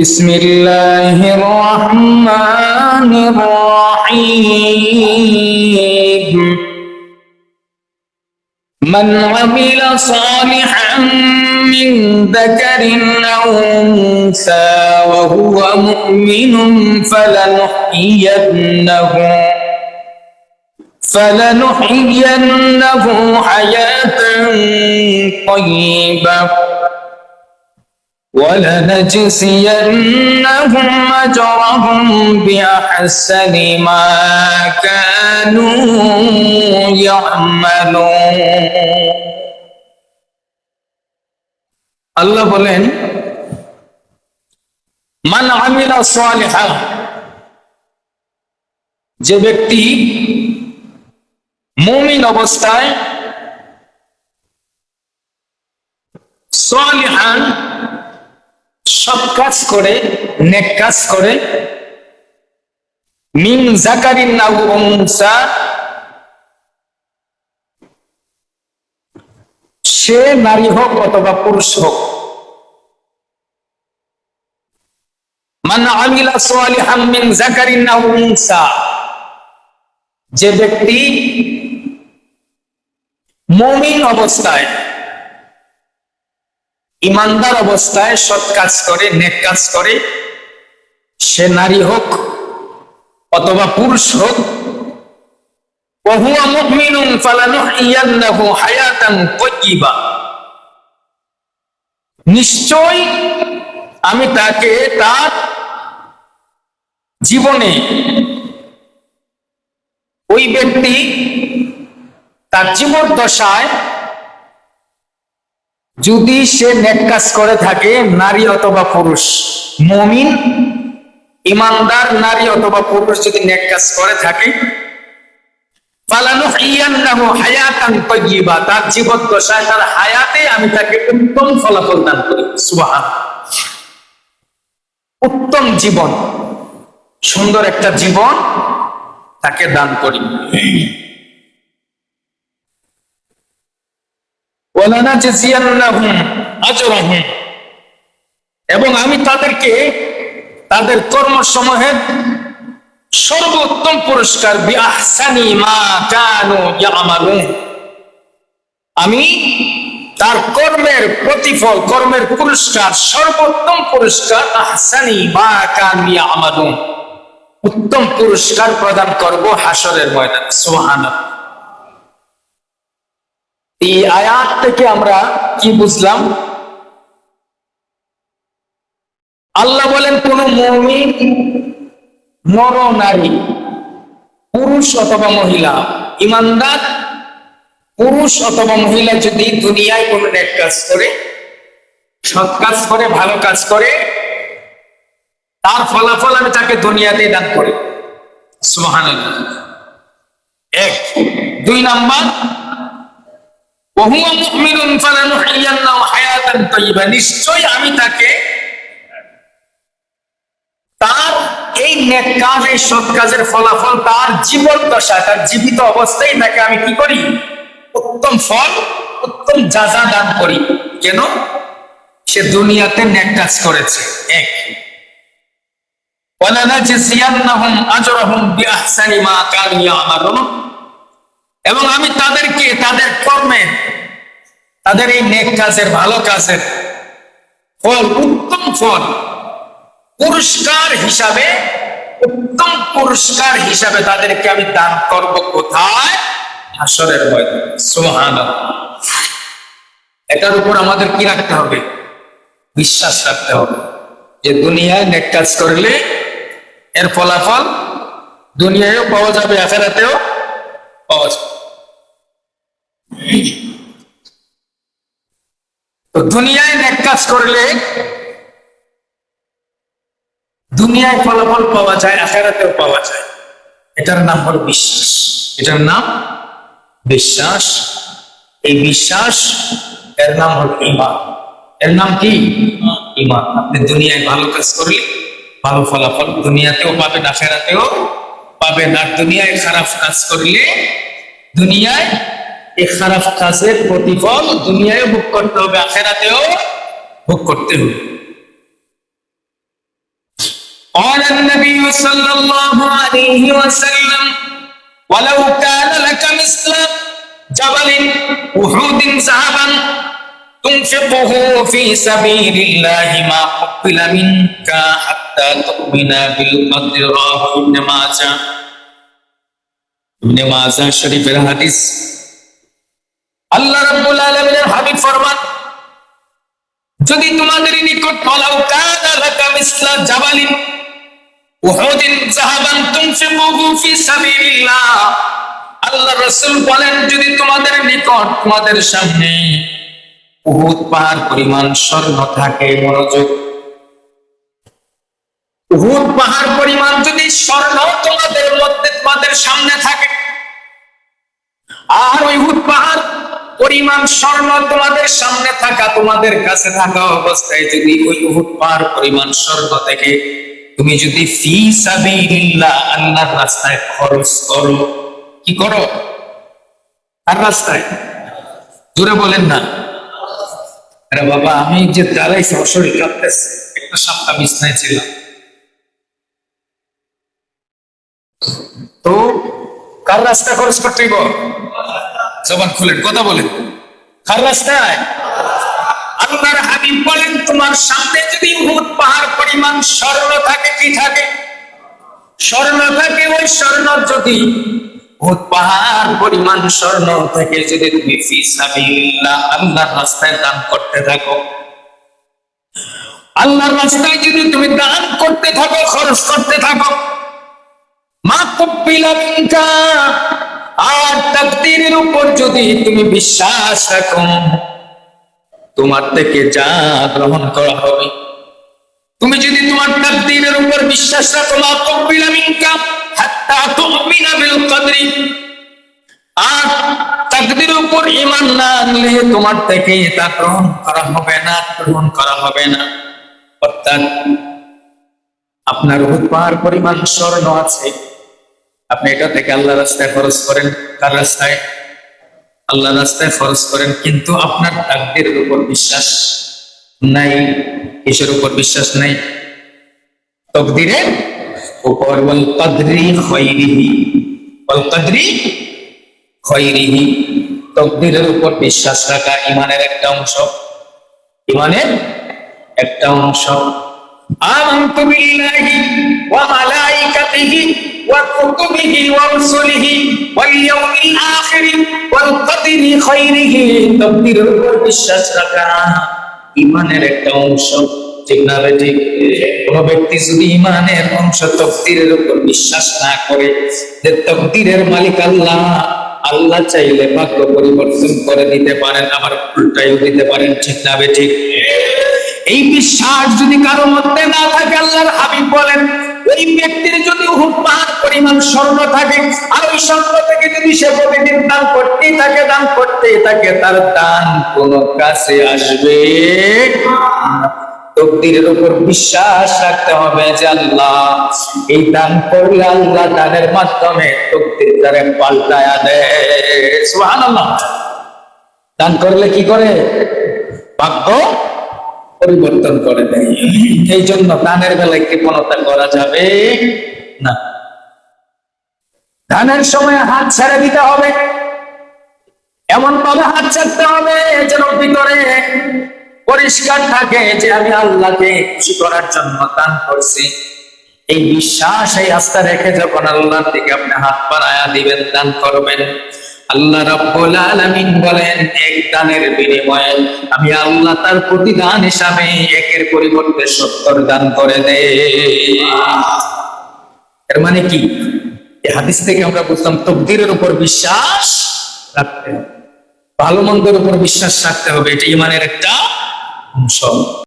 بسم الله الرحمن الرحيم. من عمل صالحا من ذكر أو أنثى وهو مؤمن فلنحيينه فلنحيينه حياة طيبة. ولنجزينهم أجرهم بأحسن ما كانوا يعملون আল্লাহ বলেন মান আমিলা সালিহা যে ব্যক্তি মুমিন অবস্থায় সালিহান সৎ কাজ করে, নেক কাজ করে। মিন জাকারিন নাউ উনসা। সে নারী হোক অথবা পুরুষ হোক। মান আমিলা সালিহান মিন জাকারিন নাউ যে ব্যক্তি মুমিন অবস্থায় ইমানদার অবস্থায় সৎ কাজ করে, নেক কাজ করে। সে নারী হোক অথবা পুরুষ হোক নিশ্চয় আমি তাকে তার জীবনে ওই ব্যক্তি তার জীবন দশায় যদি সে নেক কাজ করে থাকে, নারী অথবা পুরুষ, মমিন, ইমানদার, নারী অথবা পুরুষ যদি নেক কাজ করে থাকে তার জীবন দশায় তার হায়াতে আমি তাকে উত্তম ফলাফল দান করি। সুবহান উত্তম জীবন, সুন্দর একটা জীবন তাকে দান করি ওয়ালানাজজিয়ান্নাহুম আজরাহুম এবং আমি তাদেরকে তাদের কর্মসমূহের সর্বোত্তম পুরস্কার আমি তার কর্মের প্রতিফল, কর্মের পুরস্কার, সর্বোত্তম পুরস্কার আহসানি মা কানু ইয়ামালুন। উত্তম পুরস্কার প্রদান করব হাসরের ময়দান, সুবহানাল্লাহ। এই আয়াত থেকে আমরা কি বুঝলাম? আল্লাহ বলেন, কোন মমিন নর নারী, পুরুষ অথবা মহিলা, ইমানদার, পুরুষ অথবা মহিলা যদি দুনিয়ায় কোনো নেক কাজ করে, সৎ কাজ করে, ভালো কাজ করে, তার ফলাফল আমি তাকে দুনিয়াতে দান করি। সুবহানাল্লাহ। এক। দুই নাম্বার নিশ্চয় আমি তাকে তার এই সৎ কাজের ফলাফল, তার জীবন দশা, তার জীবিত অবস্থায় তাকে আমি কি করি? উত্তম ফল, উত্তম যাজা দান করি। কেন? সে দুনিয়াতে কাজ করেছে। এক। আজরাহুম বিআহসানি মা এবং আমি তাদেরকে, তাদের কর্মে, তাদের এই নেক কাজের, ভালো কাজের ফল, উত্তম ফল, পুরস্কার হিসাবে, উত্তম পুরস্কার হিসাবে তাদেরকে আমি দান করব কোথায়? এটার উপর আমাদের কি রাখতে হবে? বিশ্বাস রাখতে হবে যে দুনিয়ায় নেক কাজ করলে এর ফলাফল দুনিয়ায়ও পাওয়া যাবে, আখেরাতেও পাওয়া যাবে। তো দুনিয়ায় নেক কাজ করলে দুনিয়ায় ফলাফল পাওয়া যায়, আখেরাতেও পাওয়া যায়। এটার নাম হলো বিশ্বাস। এটার নাম বিশ্বাস। এই বিশ্বাস, এর নাম হল ইমান এর নাম কি? ইমান আপনি দুনিয়ায় ভালো কাজ করলে ভালো ফলাফল দুনিয়াতেও পাবেন, আখেরাতেও পাবেন। আর দুনিয়ায় খারাপ কাজ করলে দুনিয়ায় এই খারাপ কাজের প্রতিফল দুনিয়ায় ভোগ করতে হবে আখেরাতেও ভোগ করতে হবে النبي صلى الله عليه وسلم ولو كان لك مثل جبل أحد ذهبا تنفقه في سبيل الله ما قبل منك حتى تؤمن بالقدر رواه ابن ماجه ইবনে মাজাহ শরীফের হাদিস আল্লাহ রাব্বুল আলামিনের হাবিব ফরমান, যদি তোমাদের নিকট ফলাও কানা লাকা মিসলা জাবালিন উহুদিন যাহাবান তুনফিকুহু ফি সাবিলিল্লাহ। আল্লাহ রাসূল বলেন, যদি তোমাদের নিকট, তোমাদের সামনে উহুদ পাহাড় পরিমাণ স্বর্ণ থাকে, মনোযোগ উহুদ পাহাড় পরিমাণ যদি স্বর্ণ তোমাদের মধ্যে, তোমাদের সামনে থাকে, আর ওই উহুদ পাহাড় পরিমাণ স্বর্ণ তোমাদের সামনে থাকা, তোমাদের কাছে থাকা অবস্থায় যদি ওই উহুদ পাহাড় পরিমাণ স্বর্ণ থেকে তুমি যদি ফি সাবিলিল্লাহ আল্লাহর রাস্তায় খরচ করো, কি করো? আর রাস্তায়? জোরে বলেন না। আরে বাবা, আমি যে দাঁড়াইছি আমার শরীর কাঁপতেছে। একটা সপ্তাহ বিছনায় ছিলাম। তো কার রাস্তা খরচ করতে হইব? জবান খুলেন, কথা বলেন। আল্লাহর হাবিব বলেন, তোমার সামনে যদি উহুদ পাহাড় পরিমাণ স্বর্ণ থাকে, কি থাকে? স্বর্ণ থাকে, ওই স্বর্ণ যদি পরিমাণ স্বর্ণ যদি তুমি আল্লাহর রাস্তায় দান করতে থাকো। আল্লাহর রাস্তায় যদি তুমি দান করতে থাকো, খরচ করতে থাকো। মা আর তাকদীরের উপর যদি তুমি বিশ্বাস রাখো, তোমার থেকে যা গ্রহণ করা হবে। তুমি যদি তোমার তাকদীরের উপর বিশ্বাস রাখো, মা কব্বিলা মিনকা হাত্তা তুমিনা বিল কদরি। আর তাকদীরের উপর ঈমান না আনলে তোমার থেকে তা গ্রহণ করা হবে না, গ্রহণ করা হবে না। অর্থাৎ আপনার পাহাড় পরিমাণ স্বর্ণ আছে। আপনি এটা থেকে আল্লাহ রাস্তায় খরচ করেন, কার রাস্তায়? আল্লাহ রাস্তায় খরচ করেন, কিন্তু আপনার তাকদিরের উপর বিশ্বাস নাই, কিসের উপর বিশ্বাস নাই? তকদিরের উপর বল কদরি খৈরিহি বল কদরি খৈরিহি তকদিরের উপর বিশ্বাস রাখা ইমানের একটা অংশ। ইমানের একটা অংশ। آمنت بالله وملائكته وكتبه ورسله واليوم الآخر والقدر خيره تقدير উপর বিশ্বাস রাখা ইমানের একটা অংশ ঠিক না রে ঠিক কোন ব্যক্তি যদি ইমানের অংশ তকদিরের উপর বিশ্বাস না করে যে তকদিরের মালিক আল্লাহ আল্লাহ চাইলে ভাগ্য পরিবর্তন করে দিতে পারেন আবার উল্টাইও দিতে পারেন ঠিক না বে ঠিক এই বিশ্বাস যদি কারও মধ্যে না থাকে, আল্লাহর হাবিব বলেন, ওই ব্যক্তির যদি পাহাড় পরিমাণ স্বর্ণ থাকে, আর ওই স্বর্ণ থেকে যদি সে প্রতিদিন দান করতেই থাকে, দান করতেই থাকে, তার দান কোন কাছে আসবে তকদিরের উপর বিশ্বাস রাখতে হবে যে আল্লাহ, এই দান করলে আল্লাহ দানের মাধ্যমে তকদির তারে পাল্টায়া দেয়। সুবহানাল্লাহ। দান করলে কি করে? ভাগ্য পরিবর্তন করে দেয়। এই জন্য দানের বেলায় কৃপণতা করা যাবে না। দানের সময় হাত ছেড়ে দিতে হবে। এমন ভাবে হাত ছাড়তে হবে যেন ভিতরে পরিষ্কার থাকে যে আমি আল্লাহকে খুশি করার জন্য দান করছি। এই বিশ্বাস, এই আস্থা রেখে যখন আল্লাহর দিকে আপনি হাত বাড়ায়া দিবেন, দান করবেন আল্লাহ রাব্বুল আলামিন বলেন, এক দানের বিনিময়ে আমি আল্লাহ তার প্রতিদান হিসাবে একের পরিবর্তে সত্তর দান করে দে এর মানে কি? এই হাদিস থেকে আমরা বুঝলাম, তকদিরের উপর বিশ্বাস রাখতে হবে। ভালো মন্দের উপর বিশ্বাস রাখতে হবে, এটা ইমানের একটা অংশ।